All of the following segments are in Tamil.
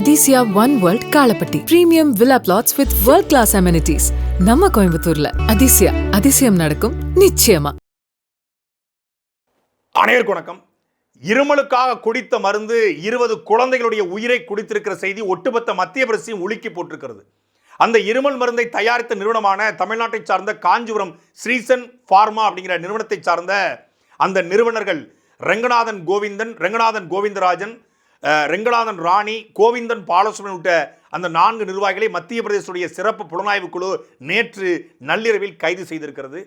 Athisaya one world Kalapatti premium villa plots with world class amenities நம்ம கோயம்புத்தூர்ல. அதிசயா அதிசயம் நடக்கும் நிச்சயமா. அனைவருக்கும் வணக்கம். இருமலுக்காக குடித்த மருந்து இருபது குழந்தைகளுடைய உயிரை குடித்திருக்கிற செய்தி ஒட்டுமொத்த மத்திய பிரசையும் உலுக்கி போட்டிருக்கிறது. அந்த இருமல் மருந்தை தயாரித்த நிறுவனமான தமிழ்நாட்டை சார்ந்த காஞ்சிபுரம் ஸ்ரீசன் ஃபார்மா அப்படிங்கிற நிறுவனத்தை சார்ந்த அந்த நிறுவனர்கள் ரெங்கநாதன் கோவிந்தன் ரெங்கநாதன் கோவிந்தராஜன் ரெங்கநாதன் ராணி கோவிந்தன் பாலசுமன் உள்ளிட்ட அந்த நான்கு நிர்வாகிகளை மத்திய பிரதேசத்துடைய சிறப்பு புலனாய்வு குழு நேற்று நள்ளிரவில் கைது செய்திருக்கிறது.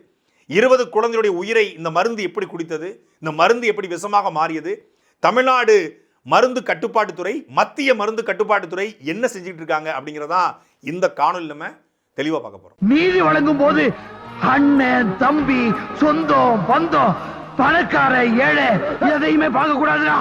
இருபது குழந்தையுடைய உயிரை இந்த மருந்து எப்படி குடித்தது? இந்த மருந்து எப்படி விஷமாக மாறியது? தமிழ்நாடு மருந்து கட்டுப்பாட்டுத்துறை மத்திய மருந்து கட்டுப்பாட்டுத்துறை என்ன செஞ்சுட்டு இருக்காங்க அப்படிங்கிறதா இந்த காணொலி நம்ம தெளிவாக பார்க்க போறோம். நீதி வழங்கும் போது அண்ணன் தம்பி சொந்தம் பந்தம் பணக்கார ஏழை எதையுமே பார்க்க கூடாதுடா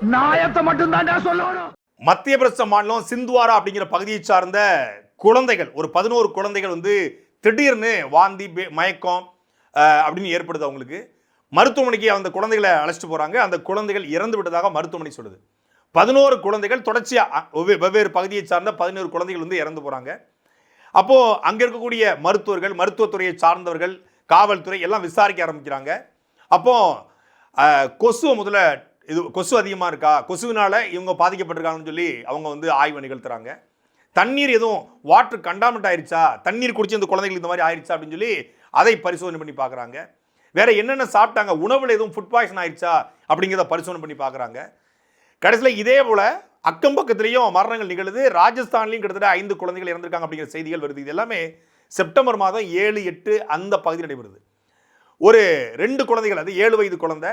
நாயத்தை மட்டும் தான்டா சொல்லணும். மத்திய பிரதேச மாநிலம் சிந்துவாரா அப்படிங்கிற பகுதியை சார்ந்த குழந்தைகள் ஒரு பதினோரு குழந்தைகள் வந்து திடீர்னு வாந்தி பே- மயக்கம் அப்படின்னு ஏற்படுது அவங்களுக்கு. மருத்துவமனைக்கு அந்த குழந்தைகளை அழைச்சிட்டு போறாங்க. அந்த குழந்தைகள் இறந்து விட்டதாக மருத்துவமனை சொல்லுது. பதினோரு குழந்தைகள் தொடர்ச்சியாக வெவ்வேறு பகுதியை சார்ந்த பதினோரு குழந்தைகள் வந்து இறந்து போகிறாங்க அப்போது அங்கே இருக்கக்கூடிய மருத்துவர்கள் மருத்துவத்துறையை சார்ந்தவர்கள் காவல்துறை எல்லாம் விசாரிக்க ஆரம்பிக்கிறாங்க. அப்போது கொசுவை கொசு முதல்ல இது கொசு அதிகமாக இருக்கா? கொசுவினால் இவங்க பாதிக்கப்பட்டிருக்காங்கன்னு சொல்லி அவங்க வந்து ஆய்வு நிகழ்த்துறாங்க. தண்ணீர் எதுவும் வாட்டர் கண்டாமெண்ட் ஆயிடுச்சா தண்ணீர் குடிச்சு இந்த குழந்தைகளுக்கு இந்த மாதிரி ஆயிடுச்சா அப்படின்னு சொல்லி அதை பரிசோதனை பண்ணி பார்க்குறாங்க வேற என்னென்ன சாப்பிட்டாங்க? உணவில் எதுவும் ஃபுட் பாய்சன் ஆயிடுச்சா அப்படிங்கிறத பரிசோதனை பண்ணி பார்க்குறாங்க கடைசியில் இதே போல் அக்கம் பக்கத்துலேயும் மரணங்கள் நிகழுது. ராஜஸ்தான்லேயும் கிட்டத்தட்ட ஐந்து குழந்தைகள் இறந்திருக்காங்க அப்படிங்கிற செய்திகள் வருது. இது எல்லாமே செப்டம்பர் மாதம் ஏழு எட்டு அந்த பகுதியில் நடைபெறுது. ஒரு ரெண்டு குழந்தைகள் அது ஏழு வயது குழந்தை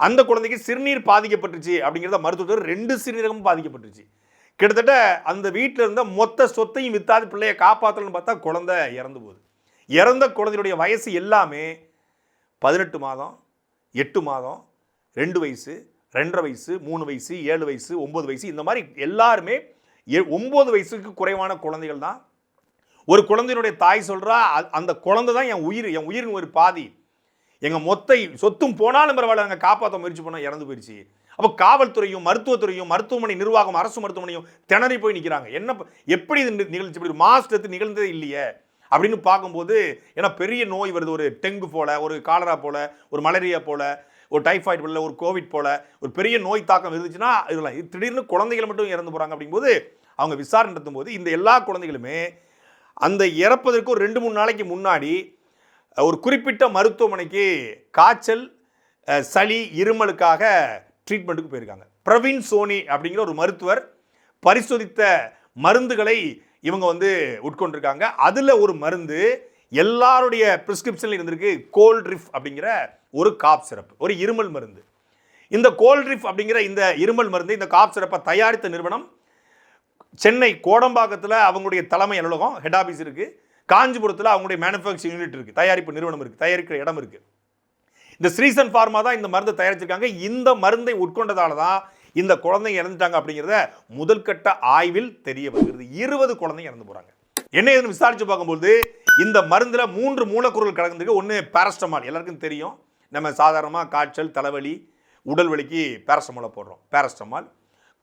அந்த குழந்தைக்கு சிறுநீர் பாதிக்கப்பட்டுச்சு அப்படிங்கிறத மருத்துவத்தில் ரெண்டு சிறுநீரகமும் பாதிக்கப்பட்டுச்சு. கிட்டத்தட்ட அந்த வீட்டில் இருந்த மொத்த சொத்தையும் வித்தாது பிள்ளைய காப்பாற்றலன்னு பார்த்தா குழந்தை இறந்து போகுது. இறந்த குழந்தையுடைய வயசு எல்லாமே பதினெட்டு மாதம் எட்டு மாதம் ரெண்டு வயசு ரெண்டரை வயசு மூணு வயசு ஏழு வயசு ஒம்பது வயசு இந்த மாதிரி எல்லாருமே எ- ஒம்பது வயசுக்கு குறைவான குழந்தைகள் தான். ஒரு குழந்தையினுடைய தாய் சொல்கிறா "அ- அந்த குழந்தை தான் என் உயிர் என் உயிரின் ஒரு பாதி. எங்கள் மொத்த சொத்தும் போனாலும் பரவாயில்ல நாங்கள் காப்பாற்ற முயற்சி பண்ணோம் இறந்து போயிடுச்சு. அப்போ காவல்துறையும் மருத்துவத்துறையும் மருத்துவமனை நிர்வாகம் அரசு மருத்துவமனையும் திணறி போய் நிற்கிறாங்க என்ன எப்படி இது நி- நிகழ்ச்சி இப்படி மாஸ் டெத்து நிகழ்ந்ததே இல்லையே? அப்படின்னு பார்க்கும்போது ஏன்னா பெரிய நோய் வருது. ஒரு டெங்கு போல ஒரு காலரா போல ஒரு மலேரியா போல ஒரு டைஃபாய்டு போல ஒரு கோவிட் போல ஒரு பெரிய நோய் தாக்கம் இருந்துச்சுன்னா இதெல்லாம் இது திடீர்னு குழந்தைகள் மட்டும் இறந்து போகிறாங்க அப்படிங்கும்போது அவங்க விசாரணை நடத்தும் போது இந்த எல்லா குழந்தைகளுமே அந்த இறப்பதற்கு ஒரு ரெண்டு மூணு நாளைக்கு முன்னாடி ஒரு குறிப்பிட்ட மருத்துவமனைக்கு காய்ச்சல் சளி இருமலுக்காக ட்ரீட்மெண்ட்டுக்கு போயிருக்காங்க. பிரவீன் சோனி அப்படிங்கிற ஒரு மருத்துவர் பரிசோதித்த மருந்துகளை இவங்க வந்து உட்கொண்டிருக்காங்க. அதில் ஒரு மருந்து எல்லாருடைய ப்ரிஸ்கிரிப்ஷனில் இருந்திருக்கு கோல்ட்ரிஃப் அப்படிங்கிற ஒரு காப் சிறப்பு ஒரு இருமல் மருந்து. இந்த கோல்ட்ரிஃப் அப்படிங்கிற இந்த இருமல் மருந்து இந்த காப் சிறப்பை தயாரித்த நிறுவனம் சென்னை கோடம்பாக்கத்தில் அவங்களுடைய தலைமை அலுவலகம் ஹெட் ஆஃபீஸ் இருக்குது காஞ்சிபுரத்தில் அவங்களுடைய மேனுஃபேக்சரிங் யூனிட் இருக்குது தயாரிப்பு நிறுவனம் இருக்குது தயாரிக்கிற இடம் இருக்குது இந்த ஸ்ரீசன் ஃபார்மா தான் இந்த மருந்தை தயாரிச்சிருக்காங்க. இந்த மருந்தை உட்கொண்டதால தான் இந்த குழந்தைங்க இறந்துட்டாங்க அப்படிங்கிறத முதல்கட்ட ஆய்வில் தெரிய வருகிறது. இருபது குழந்தைங்க இறந்து போகிறாங்க என்ன ஏதுன்னு விசாரிச்சு பார்க்கும்போது இந்த மருந்தில் மூன்று மூலக்கூறுகள் கலந்துருக்கு. ஒன்று பேரஸ்டமால் எல்லாருக்கும் தெரியும். நம்ம சாதாரணமாக காய்ச்சல் தலைவலி உடல் வலிக்கு பேரஸ்டமாலை போடுறோம். பேரஸ்டமால்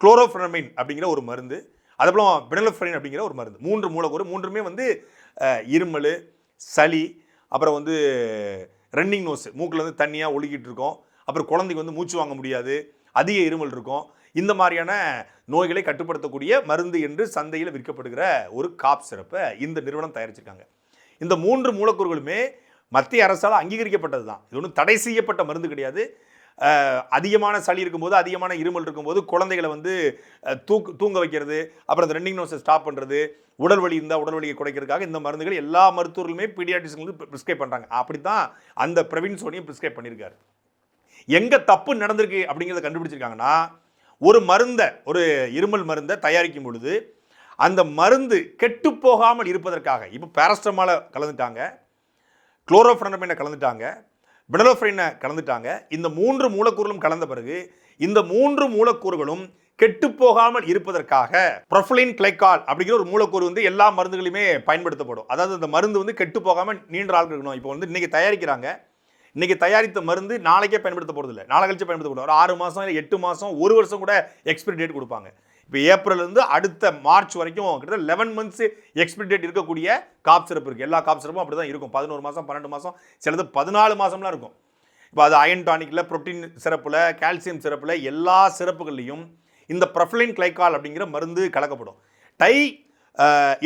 குளோரோஃபிரமின் அப்படிங்கிற ஒரு மருந்து. அதுபோல் பினலஃபரின் அப்படிங்கிற ஒரு மருந்து. மூன்று மூலக்கூறு மூன்றுமே வந்து இருமல் சளி அப்புறம் வந்து ரன்னிங் நோஸ் மூக்கில் வந்து தண்ணியாக ஒழுகிட்டு இருக்கோம். அப்புறம் குழந்தைக்கு வந்து மூச்சு வாங்க முடியாது. அதிக இருமல் இருக்கும். இந்த மாதிரியான நோய்களை கட்டுப்படுத்தக்கூடிய மருந்து என்று சந்தையில் விற்கப்படுகிற ஒரு காப் சிறப்பை இந்த நிறுவனம் தயாரிச்சிருக்காங்க. இந்த மூன்று மூலக்கூறுகளுமே மத்திய அரசால் அங்கீகரிக்கப்பட்டது தான் இது ஒன்றும் தடை செய்யப்பட்ட மருந்து கிடையாது. அதிகமான சளி இருக்கும்போது அதிகமான இருமல் இருக்கும்போது குழந்தைகளை வந்து தூக்கு தூங்க வைக்கிறது அப்புறம் இந்த ரன்னிங் நோஸை ஸ்டாப் பண்ணுறது உடல் வலி இருந்தால் உடல் வலியை குறைக்கிறதுக்காக இந்த மருந்துகள் எல்லா மருத்துவர்களுமே பீடியாட்ரிஸ்களுக்கு ப்ரிஸ்கிரைப் பண்ணுறாங்க அப்படி தான் அந்த பிரவீன் சோனியும் ப்ரிஸ்கிரைப் பண்ணியிருக்காரு. எங்கே தப்பு நடந்திருக்கு அப்படிங்கிறத கண்டுபிடிச்சிருக்காங்கன்னா ஒரு மருந்தை ஒரு இருமல் மருந்தை தயாரிக்கும் பொழுது அந்த மருந்து கெட்டு போகாமல் இருப்பதற்காக இப்போ பேரஸ்டமாலை கலந்துட்டாங்க குளோரோஃபெனமினை கலந்துட்டாங்க பினலோஃபரினை கலந்துட்டாங்க. இந்த மூன்று மூலக்கூறுகளும் கலந்த பிறகு இந்த மூன்று மூலக்கூறுகளும் கெட்டு போகாமல் இருப்பதற்காக ப்ரொஃபலின் கிளைக்கால் அப்படிங்கிற ஒரு மூலக்கூறு வந்து எல்லா மருந்துகளையுமே பயன்படுத்தப்படும். அதாவது அந்த மருந்து வந்து கெட்டு போகாமல் நீண்ட ஆள் இருக்கணும். இப்போ வந்து இன்றைக்கி தயாரிக்கிறாங்க. இன்றைக்கி தயாரித்த மருந்து நாளைக்கே பயன்படுத்த போகிறது இல்லை நாளை கழிச்சு பயன்படுத்த போகிறது ஒரு ஆறு மாதம் இல்லை எட்டு மாதம் ஒரு வருஷம் கூட எக்ஸ்பிரி டேட் கொடுப்பாங்க. இப்போ ஏப்ரல்லேருந்து அடுத்த மார்ச் வரைக்கும் கிட்டத்தட்ட லெவன் மந்த்ஸ் எக்ஸ்பெக்டேட் இருக்கக்கூடிய காப் சிறப்பு இருக்குது எல்லா காப் சிறப்பும் அப்படி தான் இருக்கும். பதினோரு மாதம் பன்னெண்டு மாதம் சிலது பதினாலு மாதம்லாம் இருக்கும். இப்போ அது அயன் டானிக்கில் புரோட்டீன் சிறப்பில் கால்சியம் சிறப்பில் எல்லா சிறப்புகள்லையும் இந்த ப்ரொஃபலின் கிளைக்கால் அப்படிங்கிற மருந்து கலக்கப்படும். டை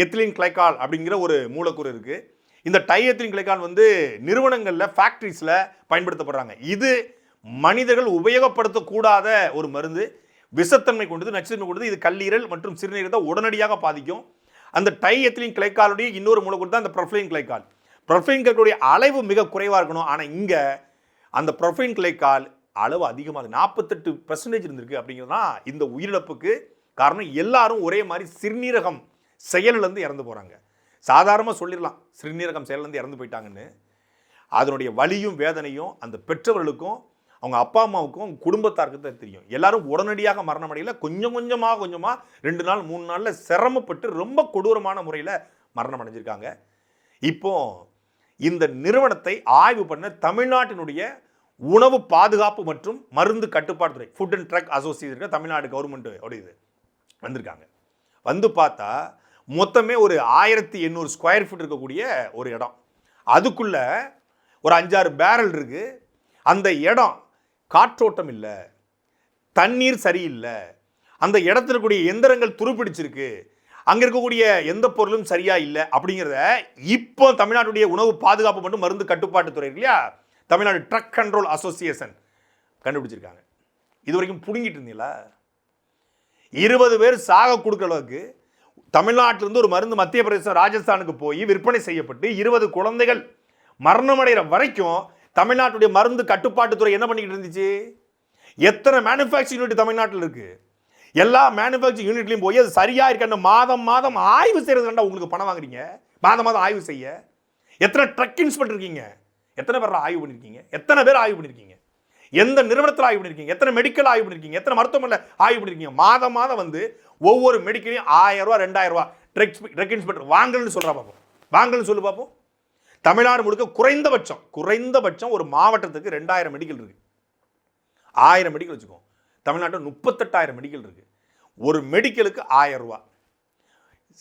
எத்திலின் கிளைக்கால் அப்படிங்கிற ஒரு மூலக்கூறு இருக்குது இந்த டை எத்திலின் கிளைக்கால் வந்து நிறுவனங்களில் ஃபேக்ட்ரிஸில் பயன்படுத்தப்படுறாங்க. இது மனிதர்கள் உபயோகப்படுத்தக்கூடாத ஒரு மருந்து. விஷத்தன்மை கொண்டது நச்சுத்தன்மை கொண்டது இது கல்லீரல் மற்றும் சிறுநீரகத்தை உடனடியாக பாதிக்கும். அந்த டை எத்திலின் கிளைக்காலுடைய இன்னொரு மூலக்கூறு தான் அந்த ப்ரொஃபைன் கிளைக்கால் ப்ரொஃபைன் கிளைக்காலுடைய அளவு மிக குறைவாக இருக்கணும். ஆனால் இங்கே அந்த ப்ரொஃபைன் கிளைக்கால் அளவு அதிகமாக நாற்பத்தெட்டு பர்சன்டேஜ் இருந்திருக்கு அப்படிங்கிறது தான் இந்த உயிரிழப்புக்கு காரணம். எல்லாரும் ஒரே மாதிரி சிறுநீரகம் செயலிலேருந்து இறந்து போகிறாங்க சாதாரணமாக சொல்லிடலாம். சிறுநீரகம் செயலிலேருந்து இறந்து போயிட்டாங்கன்னு. அதனுடைய வலியும் வேதனையும் அந்த பெற்றவர்களுக்கும் அவங்க அப்பா அம்மாவுக்கும் அவங்க குடும்பத்தாருக்கு தான் தெரியும். எல்லாரும் உடனடியாக மரணம் மரணமடையல கொஞ்சம் கொஞ்சமாக கொஞ்சமாக ரெண்டு நாள் மூணு நாளில் சிரமப்பட்டு ரொம்ப கொடூரமான முறையில் மரணம் அடைஞ்சிருக்காங்க. இப்போ இந்த நிறுவனத்தை ஆய்வு பண்ண தமிழ்நாட்டினுடைய உணவு பாதுகாப்பு மற்றும் மருந்து கட்டுப்பாட்டுத்துறை food and drug association Tamil Nadu government உடையது வந்திருக்காங்க. வந்து பார்த்தா மொத்தமே ஒரு ஆயிரத்தி எண்ணூறு ஸ்கொயர் ஃபீட் இருக்கக்கூடிய ஒரு இடம். அதுக்குள்ளே ஒரு அஞ்சாறு பேரல் இருக்குது அந்த இடம் காற்றோட்டம் இல்லை தண்ணீர் சரியில்லை அந்த இடத்துல கூடிய எந்திரங்கள் துருப்பிடிச்சிருக்கு அங்கே இருக்கக்கூடிய எந்த பொருளும் சரியாக இல்லை அப்படிங்கிறத இப்போ தமிழ்நாட்டுடைய உணவு பாதுகாப்பு மற்றும் மருந்து கட்டுப்பாட்டுத்துறை துறை இல்லையா தமிழ்நாடு ட்ரக் கண்ட்ரோல் அசோசியேஷன் கண்டுபிடிச்சிருக்காங்க. இது வரைக்கும் புடுங்கிட்டு இருந்தீங்களா? இருபது பேர் சாக கொடுக்குற அளவுக்கு தமிழ்நாட்டிலிருந்து ஒரு மருந்து மத்திய பிரதேசம் ராஜஸ்தானுக்கு போய் விற்பனை செய்யப்பட்டு இருபது குழந்தைகள் மரணமடைகிற வரைக்கும் தமிழ்நாட்டுடைய மருந்து கட்டுப்பாட்டுத்துறை என்ன பண்ணிக்கிட்டு இருந்துச்சு? எத்தனை மேனுஃபேக்சரிங் யூனிட் தமிழ்நாட்டில் இருக்கு? எல்லா மேனுஃபேக்சரிங் யூனிட்லையும் போய் அது சரியாக இருக்கான்னு மாதம் மாதம் ஆய்வு செய்யறதுக்கண்டா உங்களுக்கு பணம் வாங்குறீங்க? மாதம் மாதம் ஆய்வு செய்ய. எத்தனை ட்ரக் இன்ஸ்பெக்டர் இருக்கீங்க? எத்தனை பேர் ஆய்வு பண்ணியிருக்கீங்க எத்தனை பேர் ஆய்வு பண்ணிருக்கீங்க? எந்த நிறுவனத்தில் ஆய்வு பண்ணியிருக்கீங்க எத்தனை மெடிக்கல் ஆய்வு பண்ணியிருக்கீங்க எத்தனை மருத்துவமனையில் ஆய்வு பண்ணியிருக்கீங்க மாதம் மாதம் வந்து ஒவ்வொரு மெடிக்கலையும் ஆயிரம் ரூபா ரெண்டாயிரம் ரூபா ட்ரக் ட்ரக் இன்ஸ்பெக்டர் வாங்கலன்னு சொல்கிறா பார்ப்போம் வாங்கலன்னு சொல்லு பார்ப்போம் தமிழ்நாடு முழுக்க குறைந்தபட்சம் குறைந்தபட்சம் ஒரு மாவட்டத்துக்கு ரெண்டாயிரம் மெடிக்கல் இருக்குது ஆயிரம் மெடிக்கல் வச்சுக்கோம் தமிழ்நாட்டில் முப்பத்தெட்டாயிரம் மெடிக்கல் இருக்குது ஒரு மெடிக்கலுக்கு ஆயிரம் ரூபா.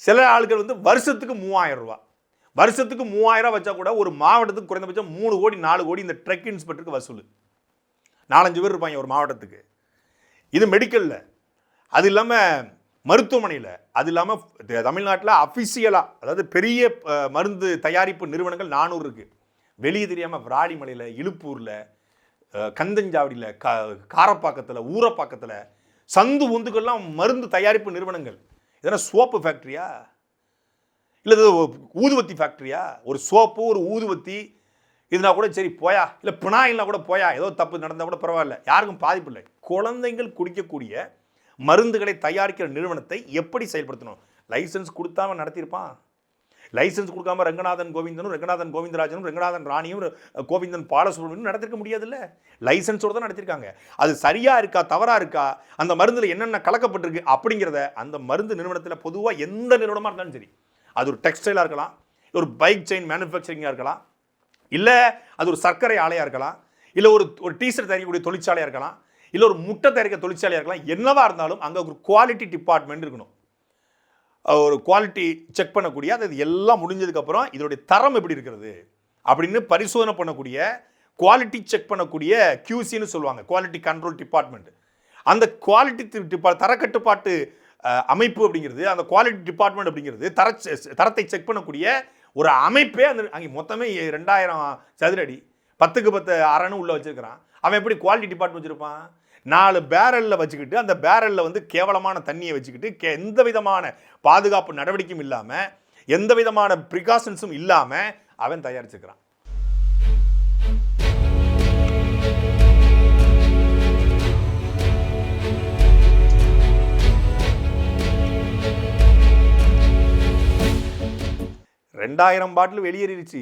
சில ஆளுகள் வந்து வருஷத்துக்கு மூவாயிரம் ரூபா. வருஷத்துக்கு மூவாயிரம் வச்சா கூட ஒரு மாவட்டத்துக்கு குறைந்தபட்சம் மூணு கோடி நாலு கோடி இந்த ட்ரக் இன்ஸ்பெக்டருக்கு வசூல். நாலஞ்சு பேர் இருப்பாங்க ஒரு மாவட்டத்துக்கு. இது மெடிக்கலில் அது இல்லாமல் மருத்துவமனையில். அது இல்லாமல் தமிழ்நாட்டில் அஃபிஷியலாக அதாவது பெரிய மருந்து தயாரிப்பு நிறுவனங்கள் நானூறு இருக்குது வெளியே தெரியாமல் விராடிமலையில் இழுப்பூரில் கந்தஞ்சாவடியில் க காரப்பாக்கத்தில் ஊரப்பாக்கத்தில் சந்து உந்துக்கள்லாம் மருந்து தயாரிப்பு நிறுவனங்கள். இதெல்லாம் சோப்பு ஃபேக்ட்ரியா இல்லை ஊதுவத்தி ஃபேக்ட்ரியா ஒரு சோப்பு ஒரு ஊதுவத்தி இதுனா கூட சரி போயா? இல்லை பினாயில்னா கூட போயா? ஏதோ தப்பு நடந்தால் கூட பரவாயில்ல. யாருக்கும் பாதிப்பு இல்லை. குழந்தைகள் குடிக்கக்கூடிய மருந்துகளை தயாரிக்கிற நிறுவனத்தை எப்படி செயல்படுத்தணும்? லைசன்ஸ் கொடுத்தாம நடத்தியிருப்பான். லைசன்ஸ் கொடுக்காம ரங்கநாதன் கோவிந்தனும் ரங்கநாதன் கோவிந்தராஜனும் ரங்கநாதன் ராணியும் கோவிந்தன் பாலசுப்ரமணியும் நடத்திருக்க முடியாதுல்ல. லைசன்ஸோடு தான் நடத்திருக்காங்க. அது சரியாக இருக்கா தவறாக இருக்கா அந்த மருந்தில் என்னென்ன கலக்கப்பட்டிருக்கு அப்படிங்கிறத அந்த மருந்து நிறுவனத்தில் பொதுவாக எந்த நிறுவனமாக இருந்தாலும் சரி அது ஒரு டெக்ஸ்டைலாக இருக்கலாம் ஒரு பைக் செயின் மேனுஃபேக்சரிங்காக இருக்கலாம் இல்லை அது ஒரு சர்க்கரை ஆலையாக இருக்கலாம் இல்லை ஒரு ஒரு டீஷர்ட் தயாரிக்கக்கூடிய தொழிற்சாலையாக இருக்கலாம் இல்லை ஒரு முட்டை தயாரிக்க தொழிற்சாலையாக இருக்கலாம் என்னவாக இருந்தாலும் அங்கே ஒரு குவாலிட்டி டிபார்ட்மெண்ட் இருக்கணும். ஒரு குவாலிட்டி செக் பண்ணக்கூடிய அது எல்லாம் முடிஞ்சதுக்கப்புறம் இதோடைய தரம் எப்படி இருக்கிறது அப்படின்னு பரிசோதனை பண்ணக்கூடிய குவாலிட்டி செக் பண்ணக்கூடிய கியூசின்னு சொல்லுவாங்க குவாலிட்டி கண்ட்ரோல் டிபார்ட்மெண்ட் அந்த குவாலிட்டி டிபா தரக்கட்டுப்பாட்டு அமைப்பு அப்படிங்கிறது அந்த குவாலிட்டி டிபார்ட்மெண்ட் அப்படிங்கிறது தர தரத்தை செக் பண்ணக்கூடிய ஒரு அமைப்பே அந்த அங்கே மொத்தமே ரெண்டாயிரம் சதுர அடி பத்துக்கு பத்து அறன்னு உள்ளே வச்சுருக்கிறான். அவன் எப்படி குவாலிட்டி டிபார்ட்மெண்ட் வச்சுருப்பான்? நாலு பேரலில் வச்சுக்கிட்டு அந்த பேரலில் வந்து கேவலமான தண்ணியை வச்சுக்கிட்டு கே எந்த விதமான பாதுகாப்பு நடவடிக்கையும் இல்லாமல் எந்த விதமான ப்ரிகாஷன்ஸும் இல்லாமல் அவன் தயாரிச்சுக்கிறான். ரெண்டாயிரம் பாட்டில் வெளியேறிடுச்சு.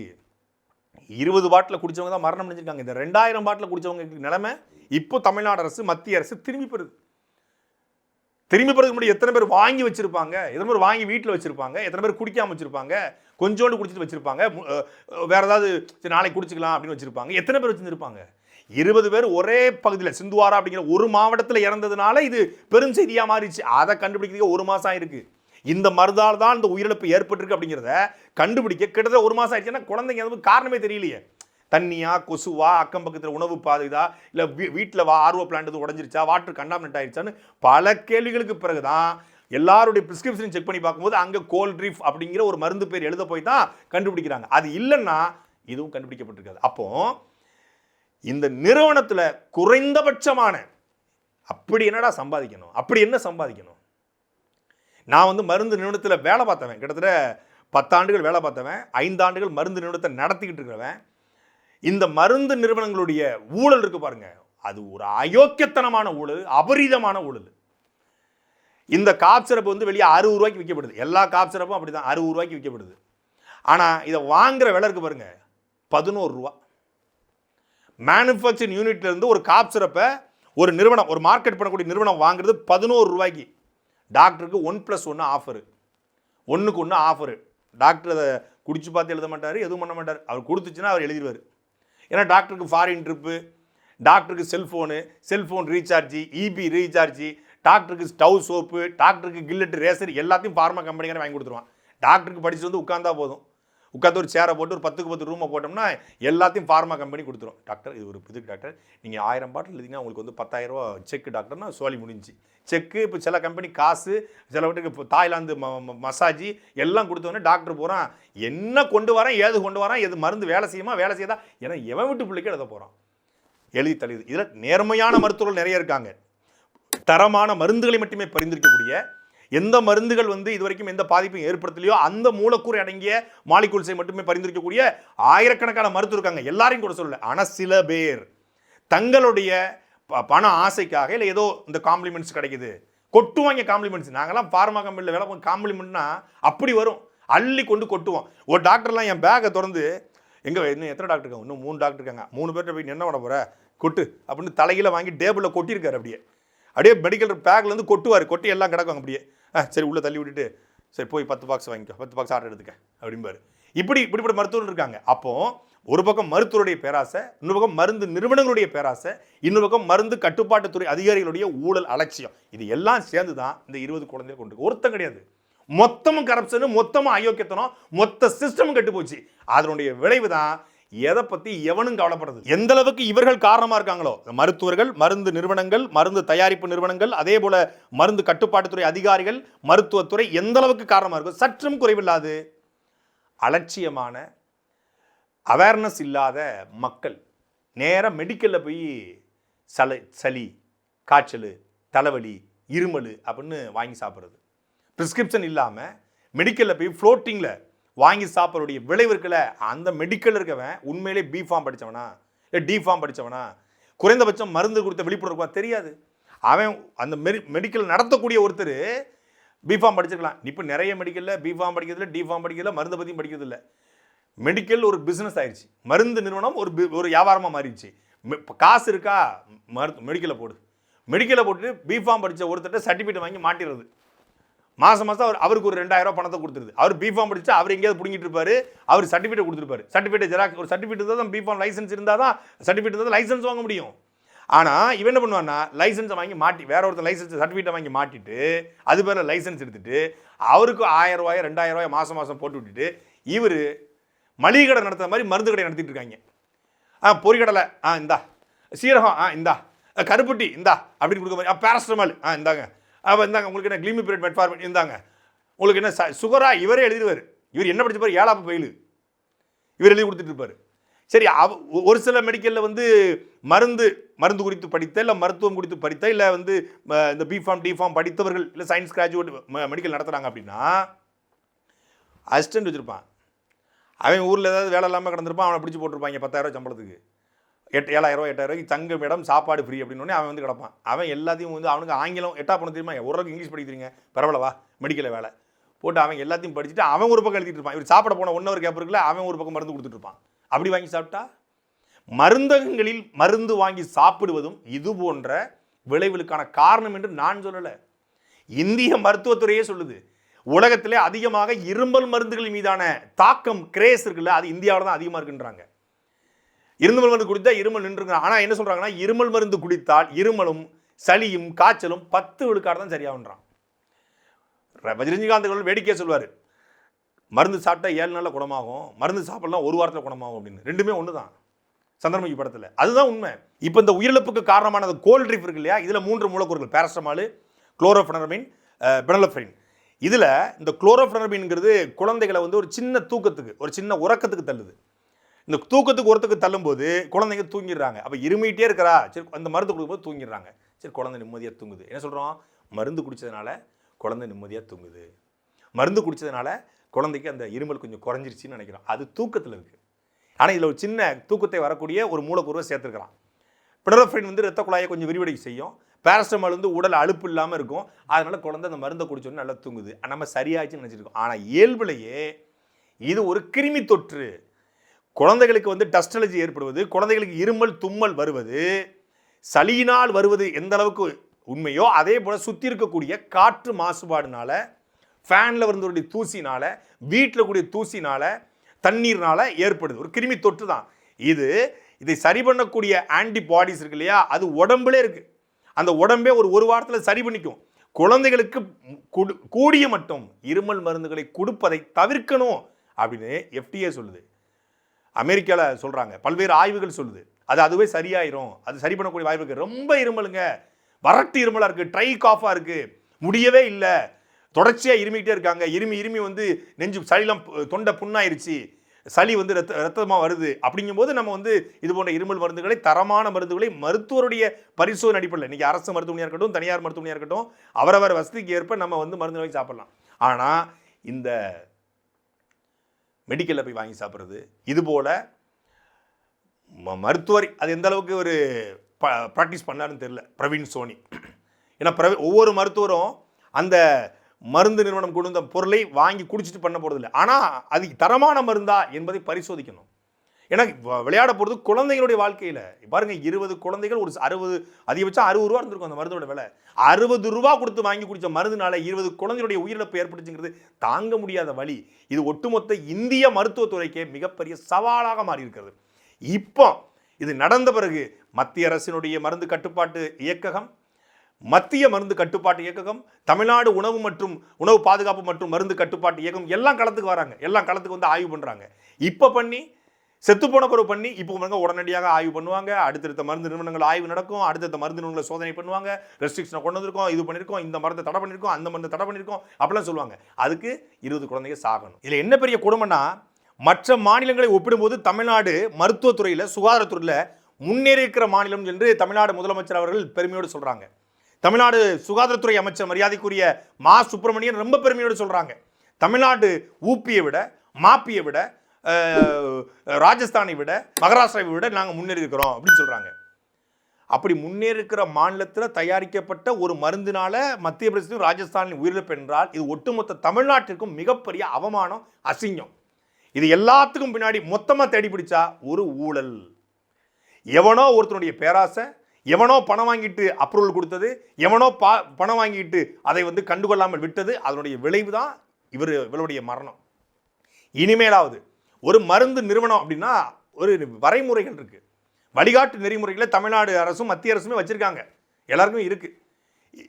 இருபது பாட்டில் குடிச்சவங்க தான் மரணம் அடைஞ்சிருக்காங்க. இந்த ரெண்டாயிரம் பாட்டில் குடித்தவங்க நிலமை இப்போ தமிழ்நாடு அரசு மத்திய அரசு திரும்பி பெறுது. திரும்பி பெறதுக்கு முன்னாடி எத்தனை பேர் வாங்கி வச்சிருப்பாங்க? எத்தனை பேர் வாங்கி வீட்டில் வச்சிருப்பாங்க? எத்தனை பேர் குடிக்காமல் வச்சிருப்பாங்க? கொஞ்சோண்டு குடிச்சிட்டு வச்சிருப்பாங்க. வேற ஏதாவது சரி நாளைக்கு குடிச்சிக்கலாம் அப்படின்னு வச்சிருப்பாங்க. எத்தனை பேர் வச்சிருப்பாங்க இருபது பேர் ஒரே பகுதியில் சிந்துவாரா அப்படிங்கிற ஒரு மாவட்டத்தில் இறந்ததுனால இது பெரும் செய்தியாக மாறிடுச்சு. அதை கண்டுபிடிக்கிறதுக்கு ஒரு மாதம் ஆயிருக்கு. இந்த மருந்தால் தான் இந்த உயிரிழப்பு ஏற்பட்டிருக்கு அப்படிங்கிறத கண்டுபிடிக்க கிட்டத்தட்ட ஒரு மாதம் ஆயிடுச்சுன்னா குழந்தைங்க எதுவும் காரணமே தெரியலையே. தண்ணியா கொசுவா அக்கம் பக்கத்தில் உணவு பாதைதா இல்லை வீ வீட்டில் வா ஆர்வ பிளான்ட் எதுவும் உடஞ்சிருச்சா வாட்டர் கண்டாமினட் ஆயிடுச்சான்னு பல கேள்விகளுக்கு பிறகு தான் எல்லாருடைய ப்ரிஸ்கிரிப்ஷன் செக் பண்ணி பார்க்கும்போது அங்கே கோல்ட்ரிஃப் அப்படிங்கிற ஒரு மருந்து பேர் எழுத போய் தான் கண்டுபிடிக்கிறாங்க. அது இல்லைன்னா இதுவும் கண்டுபிடிக்கப்பட்டிருக்காது. அப்போ இந்த நிறுவனத்தில் குறைந்தபட்சமான அப்படி என்னடா சம்பாதிக்கணும்? அப்படி என்ன சம்பாதிக்கணும்? நான் வந்து மருந்து நிறுவனத்தில் வேலை பார்த்தவன். கிட்டத்தட்ட பத்தாண்டுகள் வேலை பார்த்தவன். ஐந்தாண்டுகள் மருந்து நிறுவனத்தை நடத்திக்கிட்டு இருக்கிறவன். இந்த மருந்து நிறுவனங்களுடைய ஊழல் இருக்கு பாருங்க. அது ஒரு அயோக்கியத்தனமான ஊழல் அபரீதமான ஊழல். இந்த காப் சிறப்பு வந்து வெளியே அறுபது ரூபாய்க்கு விற்கப்படுது எல்லா காப் சிறப்பும் அப்படி தான் அறுபது ரூபாய்க்கு விற்கப்படுது ஆனால் இதை வாங்குற விலை இருக்கு பாருங்க பதினோரு ரூபா. மேனுஃபேக்சரிங் யூனிட்லேருந்து ஒரு காப் சிறப்பை ஒரு நிறுவனம் ஒரு மார்க்கெட் பண்ணக்கூடிய நிறுவனம் வாங்குறது பதினோரு ரூபாய்க்கு. டாக்டருக்கு ஒன் ப்ளஸ் ஒன்று ஆஃபரு ஒன்றுக்கு ஒன்று ஆஃபரு டாக்டர் அதை குடிச்சு பார்த்து எழுத மாட்டார் எதுவும் பண்ண மாட்டார். அவர் கொடுத்துச்சுன்னா அவர் எழுதிடுவார் ஏன்னா டாக்டருக்கு ஃபாரின் ட்ரிப்பு டாக்டருக்கு cellphone cellphone recharge EB recharge டாக்டருக்கு ஸ்டவ் சோப்பு டாக்டருக்கு கில்லட்டு ரேசர் எல்லாத்தையும் ஃபார்மா கம்பெனிக்காரன் வாங்கி கொடுத்துருவான். டாக்டருக்கு படிச்சு வந்து உட்காந்தா போதும். உட்காந்து ஒரு சேரை போட்டு ஒரு பத்துக்கு பத்து ரூமை போட்டோம்னா எல்லாத்தையும் ஃபார்மா கம்பெனி கொடுத்துரும். டாக்டர் இது ஒரு புது டாக்டர் நீங்கள் ஆயிரம் பாட்டில் எழுதிங்கன்னா உங்களுக்கு வந்து பத்தாயிரம் ரூபா செக் டாக்டர்னா சோலி முடிஞ்சு. செக்கு இப்போ சில கம்பெனி காசு சில வீட்டுக்கு இப்போ தாய்லாந்து ம ம- மசாஜி எல்லாம் கொடுத்தோன்னே டாக்டர் போகிறான் என்ன கொண்டு வரேன் ஏது கொண்டு வரேன் எது மருந்து வேலை செய்யுமா வேலை செய்யாதா? ஏன்னா எவன் வீட்டு பிள்ளைக்கு எழுத போகிறான் எழுதி தள்ளிது இதில் நேர்மையான மருத்துவர்கள் நிறைய இருக்காங்க. தரமான மருந்துகளை மட்டுமே பரிந்துரைக்கக்கூடிய எந்த மருந்துகள் வந்து இதுவரைக்கும் எந்த பாதிப்பும் ஏற்படுத்தலையோ அந்த மூலக்கூறு அடங்கிய மாலிகூல்ஸை மட்டுமே பரிந்துரைக்கக்கூடிய ஆயிரக்கணக்கான மருத்துவர் இருக்காங்க. எல்லாரையும் கூட சொல்லல. ஆனால் சில பேர் தங்களுடைய ப- பண ஆசைக்காக இல்லை ஏதோ இந்த காம்ப்ளிமெண்ட்ஸ் கிடைக்குது. கொட்டுவாங்க காம்ப்ளிமெண்ட்ஸ் நாங்களாம் ஃபார்மா கம்பெனியில் வேலை காம்ப்ளிமெண்ட்னா அப்படி வரும். அள்ளி கொண்டு கொட்டுவோம். ஒரு டாக்டர்லாம் என் பேக்கை திறந்து எங்கே இன்னும் எத்தனை டாக்டர் இருக்காங்க? இன்னும் மூணு டாக்டர் இருக்காங்க. மூணு பேர்கிட்ட போய் என்ன பண்ண போகிற கொட்டு. அப்படின்னு தலையில் வாங்கி டேபிளில் கொட்டியிருக்காரு அப்படியே. அப்படியே மெடிக்கல் பேக்லேருந்து கொட்டுவார். கொட்டி எல்லாம் கிடக்கும் அப்படியே. ஆ சரி உள்ளே தள்ளி விட்டுட்டு சரி போய் பத்து பாக்ஸ் வாங்கிக்கோ பத்து பாக்ஸ் ஆர்டர் எடுத்துக்க அப்படிம்பாரு. இப்படி இப்படிப்பட்ட மருத்துவர்கள் இருக்காங்க. அப்போ ஒரு பக்கம் மருத்துவருடைய பேராசை இன்னொரு பக்கம் மருந்து நிறுவனங்களுடைய பேராசை இன்னொரு பக்கம் மருந்து கட்டுப்பாட்டுத்துறை அதிகாரிகளுடைய ஊழல் அலட்சியம். இது எல்லாம் சேர்ந்து தான் இந்த இருபது குழந்தைகள் கொண்டு ஒருத்தம் ஒருத்தன் கிடையாது. மொத்தமும் கரப்ஷனு மொத்தமும் அயோக்கியத்தனம் மொத்த சிஸ்டமும் கெட்டு போச்சு அதனுடைய விளைவு தான் எதை பற்றி எவனும் கவலைப்படுறது எந்த அளவுக்கு இவர்கள் காரணமாக இருக்காங்களோ மருத்துவர்கள் மருந்து நிறுவனங்கள் மருந்து தயாரிப்பு நிறுவனங்கள் அதே போல மருந்து கட்டுப்பாட்டுத்துறை அதிகாரிகள் மருத்துவத்துறை எந்த அளவுக்கு காரணமாக இருக்கும் சற்றும் குறைவில்லாது அலட்சியமான அவேர்னஸ் இல்லாத மக்கள் நேராக மெடிக்கலில் போய் சளி சளி காய்ச்சல் தலைவலி இருமல் அப்படின்னு வாங்கி சாப்பிட்றது. ப்ரிஸ்கிரிப்ஷன் இல்லாமல் மெடிக்கலில் போய் ஃப்ளோட்டிங்கில் வாங்கி சாப்பிட்றோடைய விளைவு இருக்குல்ல அந்த மெடிக்கல் இருக்கவன் உண்மையிலே பி ஃபார்ம் படித்தவனா இல்லை டி ஃபார்ம் படித்தவனா குறைந்தபட்சம் மருந்து கொடுத்த விழிப்புணர்வு தெரியாது. அவன் அந்த மெடி மெடிக்கல் நடத்தக்கூடிய ஒருத்தர் பிஃபார்ம் படிச்சிருக்கலாம். இப்போ நிறைய மெடிக்கலில் பிஃபார்ம் படிக்கிறதுல டிஃபார்ம் படிக்கிறதில்ல மருந்து பற்றியும் படிக்கிறதில்ல மெடிக்கல் ஒரு பிஸ்னஸ் ஆயிடுச்சு மருந்து நிறுவனம் ஒரு ஒரு வியாபாரமாக மாறிடுச்சு. காசு இருக்கா? மருந்து மெடிக்கலை போடு. மெடிக்கலை போட்டு பிஃபார்ம் படித்த ஒருத்தர்ட்ட சர்டிஃபிகேட் வாங்கி மாட்டிடுறது. மாதம் மாதம் அவர் அவருக்கு ஒரு ரெண்டாயிரம் ரூபா பணத்தை கொடுத்துருது. அவர் பிஃபார்ம் படிச்சு அவர் எங்கேயாவது பிடிங்கிட்டு இருப்பாரு. அவர் சர்டிஃபிகேட் கொடுத்துருப்பாரு. சர்டிஃபிகேட் ஜெராக்ஸ் ஒரு சர்டிஃபிகேட் தான் பிஃபார்ம் லைசன்ஸ் இருந்தால் தான் சர்டிஃபிகேட் தான் லைசன்ஸ் வாங்க முடியும். ஆனால் இவன் என்ன பண்ணுவான்னா லைசன்ஸை வாங்கி மாட்டி வேற ஒருத்தர் லைசன்ஸ் சர்டிஃபிகேட்டை வாங்கி மாட்டிட்டு அது பேரில் லைசன்ஸ் எடுத்துட்டு அவருக்கு ஆயிரம் ரூபாய் ரெண்டாயிரம் ரூபாய் மாதம் மாதம் போட்டு விட்டுட்டு இவர் மளிகை கடை நடத்துற மாதிரி மருந்து கடை நடத்திட்டு இருக்காங்க. ஆ பொறிக்கடலை ஆ இந்தா சீரகம் ஆ இந்தா கருப்புட்டி இந்தா அப்படின்னு கொடுக்க மாதிரி பேரஸ்டமால் ஆ இந்தாங்க. அப்போ இருந்தாங்க. உங்களுக்கு என்ன கிளிமிபிரேட் மெட்ஃபார்மின் இருந்தாங்க. உங்களுக்கு என்ன ச- சுகரா இவரே எழுதிடுவார் இவர் என்ன படிச்சிருப்பார்? ஏழாம் பயில் இவர் எழுதி கொடுத்துட்டு சரி அவ ஒ- ஒரு சில மெடிக்கலில் வந்து மருந்து மருந்து குறித்து படித்த இல்லை மருத்துவம் குறித்து படித்த இல்லை வந்து ம, இந்த பிஃபார்ம் டிஃபார்ம் படித்தவர்கள் இல்லை சயின்ஸ் கிராஜுவேட் மெடிக்கல் நடத்துகிறாங்க அப்படின்னா அசிஸ்டன்ட் வச்சுருப்பான். அவன் ஊரில் ஏதாவது வேலை இல்லாமல் கிடந்திருப்பான் அவனை பிடிச்சி போட்டிருப்பாங்க பத்தாயிரம் சம்பளத்துக்கு. எட்டு ஏழாயிரம் ரூபா எட்டாயிரம் ரூபாய்க்கு தங்கும் இடம் சாப்பாடு ஃப்ரீ அப்படின்னு அவன் வந்து கிடப்பான். அவன் எல்லாத்தையும் வந்து அவனுக்கு ஆங்கிலம் எட்டா பண்ண தெரியுமா? ஓரளவுக்கு இங்கிலீஷ் படிக்கிறீங்க பரவாயில்லவா மெடிக்கலில் வேலை. போட்டு அவன் எல்லாத்தையும் படிச்சுட்டு அவன் ஒரு பக்கம் எழுதிட்டு இருப்பான். இவர் சாப்பிட போன ஒன் ஹவர் கேப் இருக்குல்ல அவன் ஒரு பக்கம் மருந்து கொடுத்துட்டு இருப்பான். அப்படி வாங்கி சாப்பிட்டா? மருந்தகங்களில் மருந்து வாங்கி சாப்பிடுவதும் இது போன்ற விளைவுகளுக்கான காரணம் என்று நான் சொல்லலை. இந்திய மருத்துவத்துறையே சொல்லுது. உலகத்திலே அதிகமாக இரும்பல் மருந்துகள் மீதான தாக்கம் கிரேஸ் இருக்குல்ல அது இந்தியாவில் தான் அதிகமாக இருக்குன்றாங்க. இருமல் மருந்து குடித்தா இருமல் நின்றுங்க ஆனால் என்ன சொல்கிறாங்கன்னா இருமல் மருந்து குடித்தால் இருமலும் சளியும் காய்ச்சலும் பத்து விழுக்காடு தான் சரியாகுன்றான். ரஜினிகாந்த் அவர்கள் வேடிக்கையாக சொல்வார் மருந்து சாப்பிட்டா ஏழு நாளில் குணமாகும் மருந்து சாப்பிடலாம் ஒரு வாரத்தில் குணமாகும் அப்படின்னு. ரெண்டுமே ஒன்று தான் சந்திரமுகி படத்தில். அதுதான் உண்மை. இப்போ இந்த உயிரிழப்புக்கு காரணமான அந்த கோல்ட் ட்ரிப் இருக்கு இல்லையா? இதில் மூன்று மூலக்கூறுகள். பேரஸ்டமால் குளோரோஃபெனரமின் பெனலஃப்ரின் இதில் இந்த குளோரோஃபெனரமின்ங்கிறது குழந்தைகளை வந்து ஒரு சின்ன தூக்கத்துக்கு ஒரு சின்ன உறக்கத்துக்கு தள்ளுது. இந்த தூக்கத்துக்கு உரத்துக்கு தள்ளும்போது குழந்தைங்க தூங்கிடுறாங்க. அப்போ இருமிட்டே இருக்கிறா. சரி அந்த மருந்து கொடுக்கும்போது தூங்கிடுறாங்க. சரி குழந்தை நிம்மதியாக தூங்குது. என்ன சொல்கிறோம் மருந்து குடித்ததுனால குழந்தை நிம்மதியாக தூங்குது. மருந்து குடித்ததுனால குழந்தைக்கு அந்த இருமல் கொஞ்சம் குறைஞ்சிருச்சின்னு நினைக்கிறோம். அது தூக்கத்தில் இருக்குது ஆனால் இதில் ஒரு சின்ன தூக்கத்தை வரக்கூடிய ஒரு மூலக்கூறுவை சேர்த்துருக்கிறான். பிடரோஃபைன் வந்து ரத்த குழாயை கொஞ்சம் விரிவடை செய்யும். பேரஸ்டமால் வந்து உடல் அலுப்பு இல்லாமல் இருக்கும். அதனால் குழந்தை அந்த மருந்தை குடிச்சோன்னு நல்லா தூங்குது. நம்ம சரியாச்சுன்னு நினச்சிருக்கோம். ஆனால் இயல்புலையே இது ஒரு கிருமி தொற்று. குழந்தைகளுக்கு வந்து டஸ்ட் அலர்ஜி ஏற்படுவது குழந்தைகளுக்கு இருமல் தும்மல் வருவது சளியினால் வருவது எந்த அளவுக்கு உண்மையோ அதே போல் சுற்றி இருக்கக்கூடிய காற்று மாசுபாடுனால ஃபேனில் வரக்கூடிய தூசினால் வீட்டில் கூடிய தூசினால் தண்ணீர்னால் ஏற்படுது. ஒரு கிருமி தொற்று தான். இது இதை சரி பண்ணக்கூடிய ஆன்டிபாடிஸ் இருக்கு இல்லையா? அது உடம்புலே இருக்குது அந்த உடம்பே ஒரு ஒரு வாரத்தில் சரி பண்ணிக்கும். குழந்தைகளுக்கு குடு- கூடிய மட்டும் இருமல் மருந்துகளை கொடுப்பதை தவிர்க்கணும் அப்படின்னு எஃப்டிஏ சொல்லுது. அமெரிக்காவில் சொல்கிறாங்க பல்வேறு ஆய்வுகள் சொல்லுது. அது அதுவே சரியாயிரும். அது சரி பண்ணக்கூடிய வாய்ப்பு ரொம்ப இருமலுங்க. வறட்டு இருமலாக இருக்குது ட்ரை காஃபாக இருக்குது முடியவே இல்லை. தொடர்ச்சியாக இருமிக்கிட்டே இருக்காங்க. இருமி இருமி வந்து நெஞ்சு சளிலாம் தொண்டை புண்ணாயிருச்சு. சளி வந்து ரத்த ரத்தமாக வருது. அப்படிங்கும்போது நம்ம வந்து இது போன்ற இருமல் மருந்துகளை தரமான மருந்துகளை மருத்துவருடைய பரிசோதனை அடிப்படையில் இன்றைக்கி அரசு மருத்துவமனையாக இருக்கட்டும் தனியார் மருத்துவமனையாக இருக்கட்டும் அவரவர் வசதிக்கு ஏற்ப நம்ம வந்து மருந்து வாங்கி சாப்பிட்லாம். ஆனால் இந்த மெடிக்கலில் போய் வாங்கி சாப்பிட்றது. இது போல் ம- மருத்துவர் அது எந்த அளவுக்கு ஒரு ப ப்ராக்டிஸ் பண்ணாருன்னு தெரில பிரவீன் சோனி. ஏன்னா பிரவி ஒவ்வொரு மருத்துவரும் அந்த மருந்து நிறுவனம் கொண்டு வந்த பொருளை வாங்கி குடிச்சிட்டு பண்ண போகிறதில்ல ஆனால் அது தரமான மருந்தா என்பதை பரிசோதிக்கணும். ஏன்னா விளையாட போகிறது குழந்தைகளுடைய வாழ்க்கையில். பாருங்கள் இருபது குழந்தைகள் ஒரு அறுபது அதிகபட்சம் அறுபது ரூபா இருந்திருக்கும் அந்த மருந்தோட விலை. அறுபது ரூபா கொடுத்து வாங்கி குடித்த மருந்துனால இருபது குழந்தைகளுடைய உயிரிழப்பு ஏற்பட்டுச்சுங்கிறது தாங்க முடியாத வழி. இது ஒட்டுமொத்த இந்திய மருத்துவத்துறைக்கே மிகப்பெரிய சவாலாக மாறி இருக்கிறது இப்போ இது நடந்த பிறகு மத்திய அரசினுடைய மருந்து கட்டுப்பாட்டு இயக்ககம் மத்திய மருந்து கட்டுப்பாட்டு இயக்ககம் தமிழ்நாடு உணவு மற்றும் உணவு பாதுகாப்பு மற்றும் மருந்து கட்டுப்பாட்டு இயக்கம் எல்லாம் களத்துக்கு வராங்க. எல்லாம் களத்துக்கு வந்து ஆய்வு பண்ணுறாங்க இப்போ பண்ணி செத்துப்போன போன பிறகு பண்ணி இப்போ வந்து உடனடியாக ஆய்வு பண்ணுவாங்க. அடுத்தடுத்த மருந்து நிறுவனங்கள் ஆய்வு நடக்கும். அடுத்தடுத்த மருந்து நிறுவனங்களை சோதனை பண்ணுவாங்க. ரெஸ்ட்ரிக்ஷனை கொண்டு வந்திருக்கோம் இது பண்ணியிருக்கோம் இந்த மருந்தை தடை பண்ணியிருக்கோம் அந்த மருந்து தடை பண்ணியிருக்கோம் அப்படிலாம் சொல்லுவாங்க. அதுக்கு இருபது குழந்தைங்க சாகணும். இதில் என்ன பெரிய கொடுமைன்னா மற்ற மாநிலங்களை ஒப்பிடும்போது தமிழ்நாடு மருத்துவத்துறையில் சுகாதாரத்துறையில் முன்னேறி இருக்கிற மாநிலம் என்று தமிழ்நாடு முதலமைச்சர் அவர்கள் பெருமையோடு சொல்கிறாங்க தமிழ்நாடு சுகாதாரத்துறை அமைச்சர் மரியாதைக்குரிய மா. சுப்பிரமணியன் ரொம்ப பெருமையோடு சொல்கிறாங்க தமிழ்நாடு ஊப்பியை விட மாப்பியை விட ராஜஸ்தானை விட மகாராஷ்டிராவை விட நாங்கள் முன்னேறி இருக்கிறோம் அப்படின்னு சொல்கிறாங்க அப்படி முன்னேறிருக்கிற மாநிலத்தில் தயாரிக்கப்பட்ட ஒரு மருந்தினால மத்திய பிரதேசம் ராஜஸ்தானின் உயிரிழப்பு என்றால் இது ஒட்டுமொத்த தமிழ்நாட்டிற்கும் மிகப்பெரிய அவமானம் அசிங்கம். இது எல்லாத்துக்கும் பின்னாடி மொத்தமாக தேடி பிடிச்சா ஒரு ஊழல். எவனோ ஒருத்தனுடைய பேராசை எவனோ பணம் வாங்கிட்டு அப்ரூவல் கொடுத்தது எவனோ பா பணம் வாங்கிட்டு அதை வந்து கண்டுகொள்ளாமல் விட்டது அதனுடைய விளைவு தான் இவர் இவருடைய மரணம். இனிமேலாவது ஒரு மருந்து நிறுவனம் அப்படின்னா ஒரு வரைமுறைகள் இருக்குது வழிகாட்டு நெறிமுறைகளை தமிழ்நாடு அரசும் மத்திய அரசுமே வச்சுருக்காங்க. எல்லாருக்குமே இருக்குது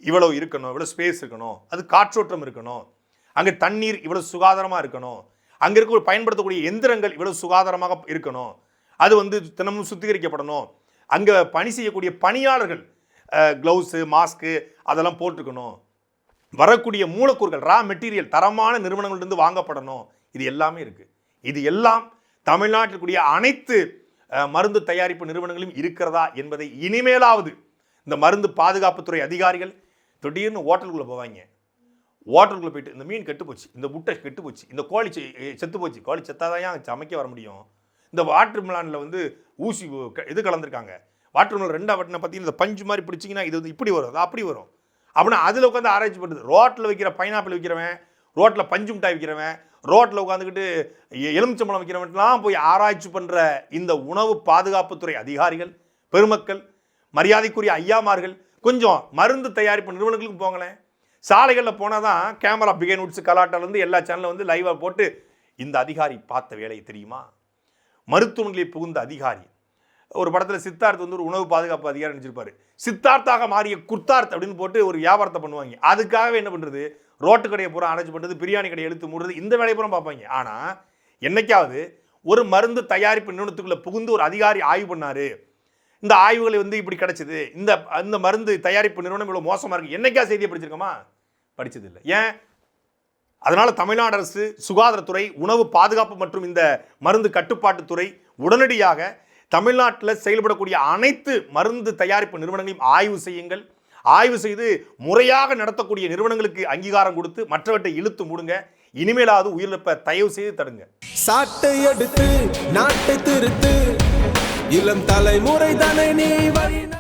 இவ்வளோ இருக்கணும் இவ்வளோ ஸ்பேஸ் இருக்கணும் அது காற்றோட்டம் இருக்கணும் அங்கே தண்ணீர் இவ்வளோ சுகாதாரமாக இருக்கணும் அங்கே இருக்க பயன்படுத்தக்கூடிய எந்திரங்கள் இவ்வளோ சுகாதாரமாக இருக்கணும் அது வந்து தினமும் சுத்திகரிக்கப்படணும் அங்கே பணி செய்யக்கூடிய பணியாளர்கள் க்ளவுஸு மாஸ்க்கு அதெல்லாம் போட்டிருக்கணும். வரக்கூடிய மூலக்கூறுகள் ரா மெட்டீரியல் தரமான நிறுவனங்கள்லேருந்து வாங்கப்படணும். இது எல்லாமே இருக்குது இது எல்லாம் தமிழ்நாட்டில் கூடிய அனைத்து மருந்து தயாரிப்பு நிறுவனங்களும் இருக்கிறதா என்பதை இனிமேலாவது இந்த மருந்து பாதுகாப்புத்துறை அதிகாரிகள் திடீர்னு ஹோட்டலுக்குள்ளே போவாங்க. ஹோட்டலுக்குள்ளே போயிட்டு இந்த மீன் கெட்டு போச்சு இந்த முட்டை கெட்டு போச்சு இந்த கோழி செ- செத்து போச்சு கோழி செத்தாதான் ஏன் சமைக்க வர முடியும்? இந்த வாட்டர் மிலானில் வந்து ஊசி க- இது கலந்துருக்காங்க. வாட்டர் மிலான் ரெண்டா வட்டின பார்த்தீங்கன்னா இந்த பஞ்சு மாதிரி பிடிச்சிங்கன்னா இது வந்து இப்படி வரும் அது அப்படி வரும். அப்படின்னா அதில் உட்காந்து ஆராய்ச்சி பண்ணுறது ரோட்டில் வைக்கிற பைனாப்பிள் விற்கிறவன் ரோட்டில் பஞ்சு மிட்டாய் விற்கிறவன் ரோட்டில் உட்காந்துக்கிட்டு எலுமிச்சம்பழம் விற்கிறவன்லாம் போய் ஆராய்ச்சி பண்ணுற இந்த உணவு பாதுகாப்புத்துறை அதிகாரிகள் பெருமக்கள் மரியாதைக்குரிய ஐயாமார்கள் கொஞ்சம் மருந்து தயாரிப்பு நிறுவனங்களுக்கும் போங்களேன். சாலைகளில் போனால் தான் கேமரா பிகன் உட்ஸ் கலாட்டாலேருந்து எல்லா சேனலும் வந்து லைவாக போட்டு இந்த அதிகாரி பார்த்த வேலையை தெரியுமா? மருத்துவமனையில் புகுந்த அதிகாரி. ஒரு படத்தில் சித்தார்த் வந்து ஒரு உணவு பாதுகாப்பு அதிகாரி நினச்சிருப்பார் சித்தார்த்தாக மாறிய குர்த்தார்த் அப்படின்னு போட்டு ஒரு வியாபாரத்தை பண்ணுவாங்க. அதுக்காகவே என்ன பண்ணுறது ரோட்டு கடையை பூரா அரேஞ்ச் பண்ணுறது பிரியாணி கடையை எழுத்து மூடுறது இந்த வேலையை பூரா பார்ப்பாங்க. ஆனால் என்னைக்காவது ஒரு மருந்து தயாரிப்பு நிறுவனத்துக்குள்ளே புகுந்து ஒரு அதிகாரி ஆய்வு பண்ணார். இந்த ஆய்வுகளை வந்து இப்படி கிடச்சிது. இந்த இந்த மருந்து தயாரிப்பு நிறுவனம் இவ்வளோ மோசமாக இருக்குது என்னைக்கா செய்தியை படிச்சிருக்கோமா? படித்ததில்லை இல்லை ஏன்? அதனால் தமிழ்நாடு அரசு சுகாதாரத்துறை உணவு பாதுகாப்பு மற்றும் இந்த மருந்து கட்டுப்பாட்டுத்துறை உடனடியாக தமிழ்நாட்டில் செயல்படக்கூடிய அனைத்து மருந்து தயாரிப்பு நிறுவனங்களையும் ஆய்வு செய்யுங்கள். ஆய்வு செய்து முறையாக நடத்தக்கூடிய நிறுவனங்களுக்கு அங்கீகாரம் கொடுத்து மற்றவற்றை இழுத்து மூடுங்க. இனிமேலாவது உயிரிழப்பை தயவு செய்து தடுங்க. சாட்டை எடுத்து நாட்டை திருத்து. இளம் தலைமுறை தானே நீ